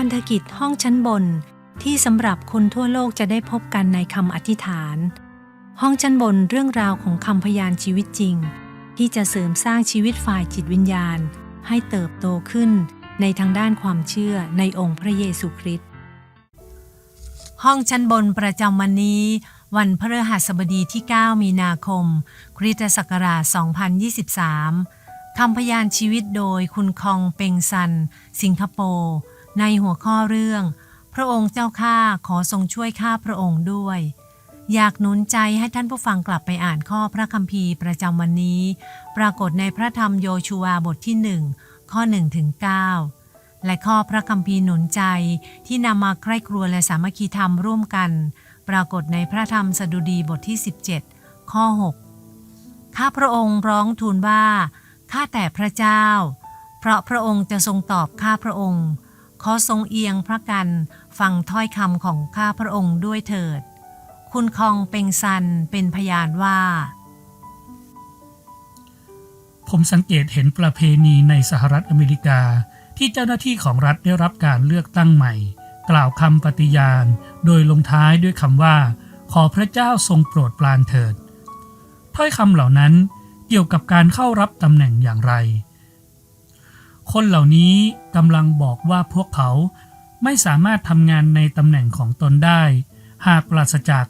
พันธกิจห้องชั้นบน ที่สำหรับคนทั่วโลกจะได้พบกันในคำอธิษฐาน ห้องชั้นบนเรื่องราวของคำพยานชีวิตจริง ที่จะเสริมสร้างชีวิตฝ่ายจิตวิญญาณ ให้เติบโตขึ้นในทางด้านความเชื่อในองค์พระเยซูคริสต์ห้องชั้นบนประจำวันนี้ วันพฤหัสบดีที่ 9 มีนาคม คริสตศักราช 2023คำพยานชีวิตโดยคุณคองเปงซัน สิงคโปร์ ในหัวข้อเรื่อง พระองค์เจ้าข้าขอทรงช่วยข้าพระองค์ด้วย อยากหนุนใจให้ท่านผู้ฟังกลับไปอ่านข้อพระคัมภีร์ประจำวันนี้ ปรากฏในพระธรรมโยชูวาบทที่1ข้อ1ถึง9และข้อพระคัมภีร์หนุนใจที่นำมาใคร่ครัวและสามัคคีธรรมร่วมกัน ปรากฏในพระธรรมสดุดีบทที่ 17 ข้อ 6 ข้าพระองค์ร้องทูลว่า ข้าแต่พระเจ้า เพราะพระองค์จะทรงตอบข้าพระองค์ ขอทรงเอียงพระกันฟังถ้อยคำของข้าพระองค์ด้วยเถิด คุณคองเป็งซันเป็นพยานว่า ผมสังเกตเห็นประเพณีในสหรัฐอเมริกา ที่เจ้าหน้าที่ของรัฐได้รับการเลือกตั้งใหม่ กล่าวคำปฏิญาณ โดยลงท้ายด้วยคำว่า ขอพระเจ้าทรงโปรดปรานเถิด ถ้อยคำเหล่านั้นเกี่ยวกับการเข้ารับตำแหน่งอย่างไร คนเหล่านี้กำลังบอกว่าพวกเขาไม่สามารถทำงานในตำแหน่งของตนได้ หากปราศจาก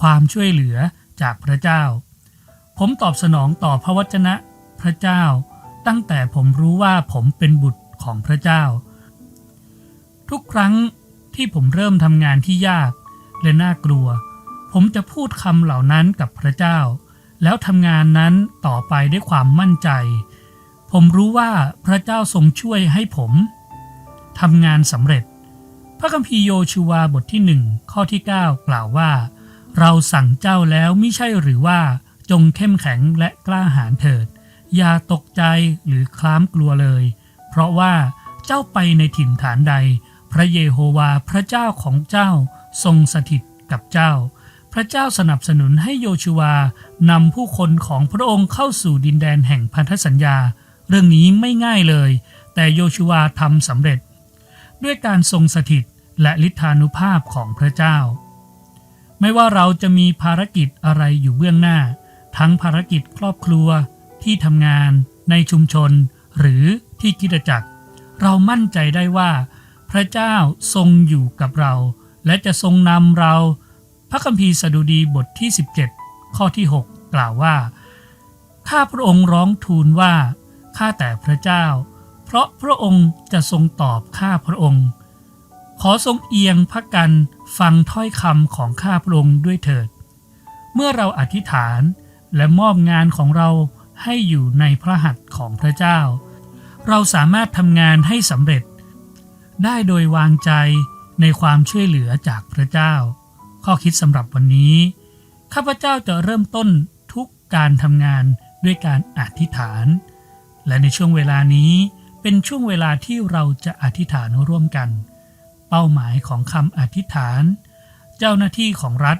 ความช่วยเหลือจากพระเจ้า ผมตอบสนองต่อพระวจนะพระเจ้า ตั้งแต่ผมรู้ว่าผมเป็นบุตรของพระเจ้า ทุกครั้งที่ผมเริ่มทำงานที่ยากและน่ากลัว ผมจะพูดคำเหล่านั้นกับพระเจ้า แล้วทำงานนั้นต่อไปด้วยความมั่นใจ ผมรู้ว่าพระเจ้าทรงช่วยให้ผมทำงานสำเร็จ พระคัมภีร์โยชูวาบทที่หนึ่งข้อที่ 9 กล่าวว่า เราสั่งเจ้าแล้วไม่ใช่หรือว่าจงเข้มแข็งและกล้าหาญเถิด อย่าตกใจหรือคล้ามกลัวเลย เพราะว่าเจ้าไปในถิ่นฐานใด พระเยโฮวาพระเจ้าของเจ้าทรงสถิตกับเจ้า พระเจ้าสนับสนุนให้โยชูวานำผู้คนของพระองค์เข้าสู่ดินแดนแห่งพันธสัญญา เรื่องนี้ไม่ง่ายเลย แต่โยชูวาทำสำเร็จ ด้วยการทรงสถิตและฤทธานุภาพของพระเจ้า ไม่ว่าเราจะมีภารกิจอะไรอยู่เบื้องหน้า ทั้งภารกิจครอบครัวที่ทำงาน ในชุมชน หรือที่กิจจักร เรามั่นใจได้ว่า พระเจ้าทรงอยู่กับเรา และจะทรงนำเรา พระคัมภีร์สดุดีบทที่ 17 ข้อที่ 6 กล่าวว่าข้าพระองค์ร้องทูลว่า ข้าแต่พระเจ้า เพราะพระองค์จะทรงตอบข้าพระองค์ ขอทรงเอียงพระกันฟังถ้อยคำของข้าพระองค์ด้วยเถิด เมื่อเราอธิษฐานและมอบงานของเราให้อยู่ในพระหัตถ์ของพระเจ้า เราสามารถทำงานให้สำเร็จ ได้โดยวางใจในความช่วยเหลือจากพระเจ้า ข้อคิดสำหรับวันนี้ ข้าพเจ้าจะเริ่มต้นทุกการทำงานด้วยการอธิษฐาน และในช่วงเวลานี้เป็นช่วงเวลาที่เราจะอธิษฐานร่วมกัน เป้าหมายของคำอธิษฐาน เจ้าหน้าที่ของรัฐ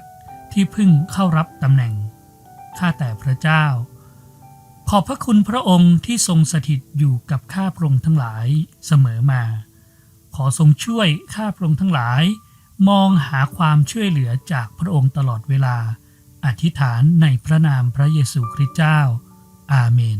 ที่เพิ่งเข้ารับตำแหน่ง ข้าแต่พระเจ้า ขอบพระคุณพระองค์ที่ทรงสถิตอยู่กับข้าพระองค์ทั้งหลายเสมอมา ขอทรงช่วยข้าพระองค์ทั้งหลาย มองหาความช่วยเหลือจากพระองค์ตลอดเวลา อธิษฐานในพระนามพระเยซูคริสต์เจ้า อาเมน